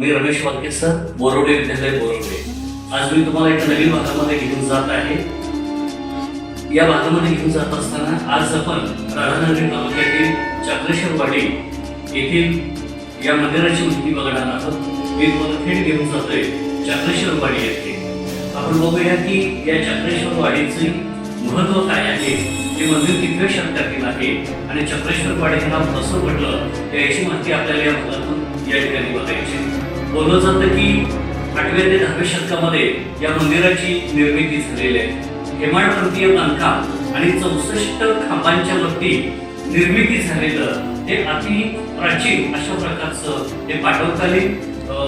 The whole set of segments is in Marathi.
मी रमेश वाके सर. बोरोडे विद्यालय बोरवडे. आज मी तुम्हाला एका नवीन भागामध्ये घेऊन जात आहे. या भागामध्ये घेऊन जात असताना आज आपण राधानगरी तालुक्यातील चक्रेश्वरवाडी येथील या मंदिराची माहिती बघणार आहोत. मी तुम्हाला थेट घेऊन जातोय चक्रेश्वरवाडी येथे. आपण बघूया की या चक्रेश्वरवाडीचे महत्त्व काय आहे? हे मंदिर कितव्या शतकातील आहे? आणि चक्रेश्वरवाडी हे नाव कसं म्हटलं याची माहिती आपल्याला या भागातून या ठिकाणी बघायची बोललं जातं की आठव्या ते दहाव्या शतकामध्ये या मंदिराची निर्मिती झालेली आहे. हेमाडपंथीय बांधकाम आणि चौसष्ट खांबांच्या वरती निर्मिती झालेलं हे अति प्राचीन अशा प्रकारचं हे पाठवकालीन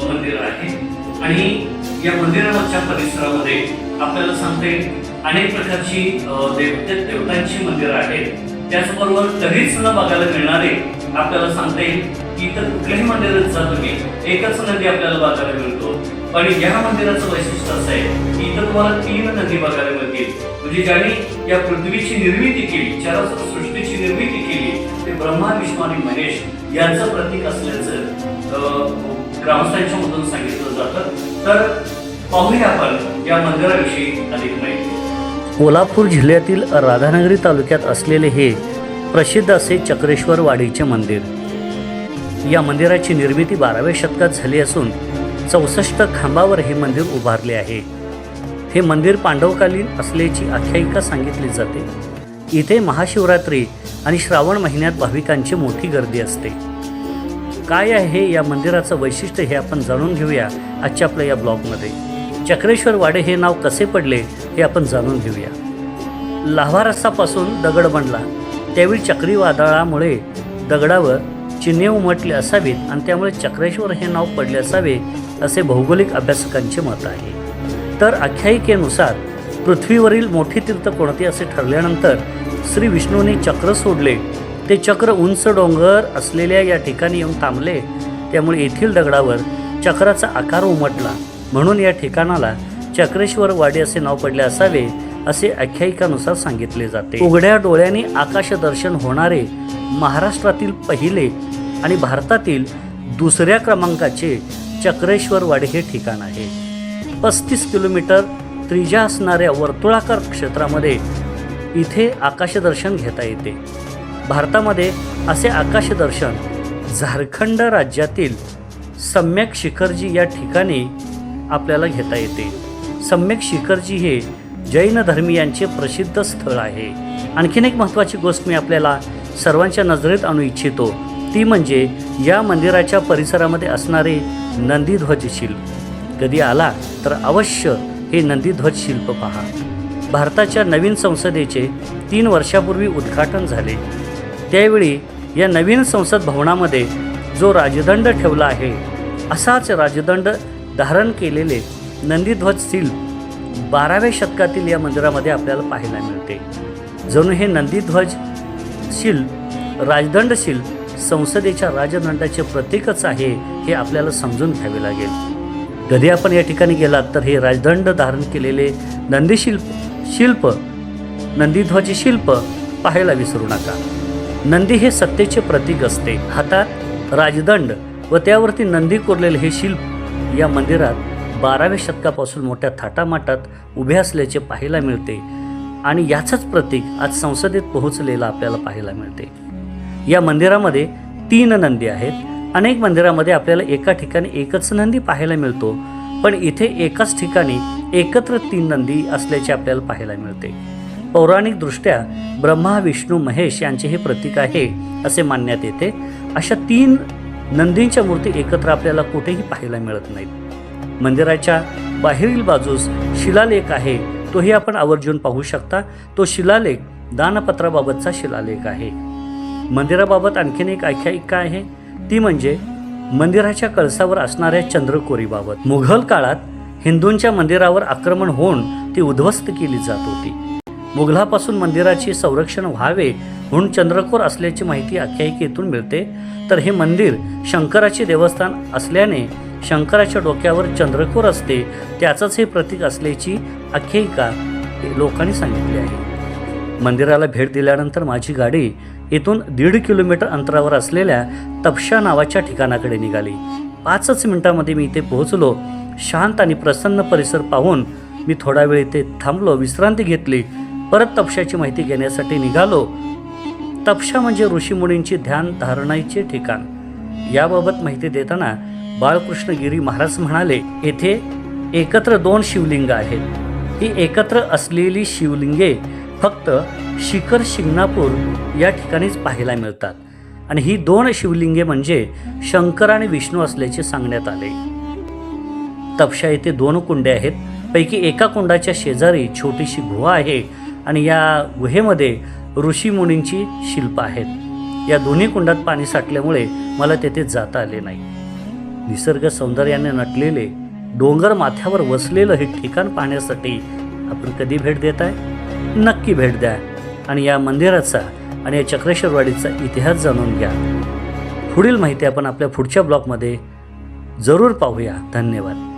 मंदिर आहे. आणि या मंदिरावरच्या परिसरामध्ये आपल्याला सांगता येईल अनेक प्रकारची देवते देवतांची मंदिरं आहेत. त्याचबरोबर कधीच न बघायला मिळणारे आपल्याला सांगता येईल की इतर कुठल्याही मंदिरात जा तुम्ही. एकच नदी आपल्याला बघायला मिळतो. पण या मंदिराचं वैशिष्ट्य असं आहे की इथं तुम्हाला तीन नदी बघायला मिळतील. म्हणजे ज्यांनी या पृथ्वीची निर्मिती केली चराचर सृष्टीची निर्मिती केली ते ब्रह्मा विष्णू आणि महेश यांचं प्रतीक असल्याचं ग्रामस्थांच्या मधून सांगितलं जातं. तर पाहूया आपण या मंदिराविषयी अधिक माहिती. कोल्हापूर जिल्ह्यातील राधानगरी तालुक्यात असलेले हे प्रसिद्ध असे चक्रेश्वर वाडीचे मंदिर. या मंदिराची निर्मिती बाराव्या शतकात झाली असून चौसष्ट खांबावर हे मंदिर उभारले आहे. हे मंदिर पांडवकालीन असल्याची आख्यायिका सांगितली जाते. इथे महाशिवरात्री आणि श्रावण महिन्यात भाविकांची मोठी गर्दी असते. काय आहे या मंदिराचं वैशिष्ट्य हे आपण जाणून घेऊया आजच्या आपल्या या ब्लॉगमध्ये. चक्रेश्वर वाडे हे नाव कसे पडले हे आपण जाणून घेऊया. लाव्हा रस्तापासून दगड बनला त्यावेळी चक्रीवादळामुळे दगडावर चिन्हे उमटली असावीत आणि त्यामुळे चक्रेश्वर हे नाव पडले असावे असे भौगोलिक अभ्यासकांचे मत आहे. तर आख्यायिकेनुसार पृथ्वीवरील मोठी तीर्थ कोणते असे ठरल्यानंतर श्री विष्णूने चक्र सोडले. ते चक्र उंच डोंगर असलेल्या या ठिकाणी येऊन थांबले. त्यामुळे येथील दगडावर चक्राचा आकार उमटला. म्हणून या ठिकाणाला चक्रेश्वर वाडी असे नाव पडले असावे असे आख्यायिकानुसार सांगितले जाते. उघड्या डोळ्यांनी आकाश दर्शन होणारे महाराष्ट्रातील पहिले आणि भारतातील दुसऱ्या क्रमांकाचे चक्रेश्वरवाडी हे ठिकाण आहे. पस्तीस किलोमीटर त्रिज्या असणाऱ्या वर्तुळाकार क्षेत्रामध्ये इथे आकाशदर्शन घेता येते. भारतामध्ये असे आकाशदर्शन झारखंड राज्यातील सम्यक शिखरजी या ठिकाणी आपल्याला घेता येते. सम्यक शिखरजी हे जैन धर्मीयांचे प्रसिद्ध स्थळ आहे. आणखीन एक महत्त्वाची गोष्ट मी आपल्याला सर्वांच्या नजरेत आणू इच्छितो ती म्हणजे या मंदिराच्या परिसरामध्ये असणारे नंदीध्वज शिल्प. कधी आला तर अवश्य हे नंदीध्वज शिल्प पहा. भारताच्या नवीन संसदेचे तीन वर्षापूर्वी उद्घाटन झाले. त्यावेळी या नवीन संसद भवनामध्ये जो राजदंड ठेवला आहे असाच राजदंड धारण केलेले नंदीध्वज शिल्प बाराव्या शतकातील या मंदिरामध्ये आपल्याला पाहायला मिळते. जणू हे नंदीध्वज शिल्प राजदंड शिल्प संसदेच्या राजदंडाचे प्रतीकच आहे हे आपल्याला समजून घ्यावे लागेल. कधी आपण या ठिकाणी गेलात तर हे राजदंड धारण केलेले नंदीशिल्प शिल्प नंदीध्वज शिल्प पाहायला विसरू नका. नंदी हे सत्तेचे प्रतीक असते. हातात राजदंड व त्यावरती नंदी कोरलेले हे शिल्प या मंदिरात बाराव्या शतकापासून मोठ्या थाटामाटात उभे असल्याचे पाहायला मिळते आणि याचंच प्रतीक आज संसदेत पोहोचलेलं आपल्याला पाहायला मिळते. या मंदिरामध्ये तीन नंदी आहेत. अनेक मंदिरामध्ये आपल्याला एका ठिकाणी एकच नंदी पाहायला मिळतो पण इथे एकाच ठिकाणी एकत्र तीन नंदी असल्याचे आपल्याला पाहायला मिळते. पौराणिकदृष्ट्या ब्रह्मा विष्णू महेश यांचे हे प्रतीक आहे असे मानण्यात येते. अशा तीन नंदींच्या मूर्ती एकत्र आपल्याला कुठेही पाहायला मिळत नाहीत. मंदिराच्या बाहेरील बाजूस शिलालेख आहे. तोही आपण आवर्जून पाहू शकता. तो शिलालेख दानपत्राबाबतचा शिलालेख आहे. मंदिराबाबत आणखीन एक आख्यायिका आहे. ती म्हणजे मंदिराच्या कळसावर असणाऱ्या चंद्रकोरीबाबत. मुघल काळात हिंदूंच्या मंदिरावर आक्रमण होऊन ती उद्ध्वस्त केली जात होती. मुघलापासून मंदिराचे संरक्षण व्हावे म्हणून चंद्रकोर असल्याची माहिती आख्यायिकेतून मिळते. तर हे मंदिर शंकराचे देवस्थान असल्याने शंकराच्या डोक्यावर चंद्रकोर असते त्याचंच हे प्रतीक असल्याची आख्यायिका लोकांनी सांगितली आहे. मंदिराला भेट दिल्यानंतर माझी गाडी इथून दीड किलोमीटर अंतरावर असलेल्या तपशा नावाच्या ठिकाणाकडे निघाली. पाचच मिनिटामध्ये मी इथे पोहोचलो. शांत आणि प्रसन्न परिसर पाहून मी थोडा वेळ इथे थांबलो विश्रांती घेतली. परत तपशाची माहिती घेण्यासाठी निघालो. तपशा म्हणजे ऋषीमुनींची ध्यान धारणाईचे ठिकाण. याबाबत माहिती देताना बाळकृष्णगिरी महाराज म्हणाले येथे एकत्र दोन शिवलिंग आहेत. ही एकत्र असलेली शिवलिंगे फक्त शिखर शिंगणापूर या ठिकाणीच पाहायला मिळतात. आणि ही दोन शिवलिंगे म्हणजे शंकर आणि विष्णू असल्याचे सांगण्यात आले. तपशा येथे दोन कुंडे आहेत. पैकी एका कुंडाच्या शेजारी छोटीशी गुहा आहे आणि या गुहेमध्ये ऋषीमुनींची शिल्प आहेत. या दोन्ही कुंडात पाणी साठल्यामुळे मला तेथे जाता आले नाही. निसर्ग सौंदर्याने नटलेले डोंगर माथ्यावर वसलेलं हे ठिकाण पाहण्यासाठी आपण कधी भेट देत आहे नक्की भेट द्या आणि या मंदिराचा आणि या चक्रेश्वरवाडीचा इतिहास जाणून घ्या. पुढील माहिती आपण आपल्या पुढच्या ब्लॉगमध्ये जरूर पाहूया. धन्यवाद.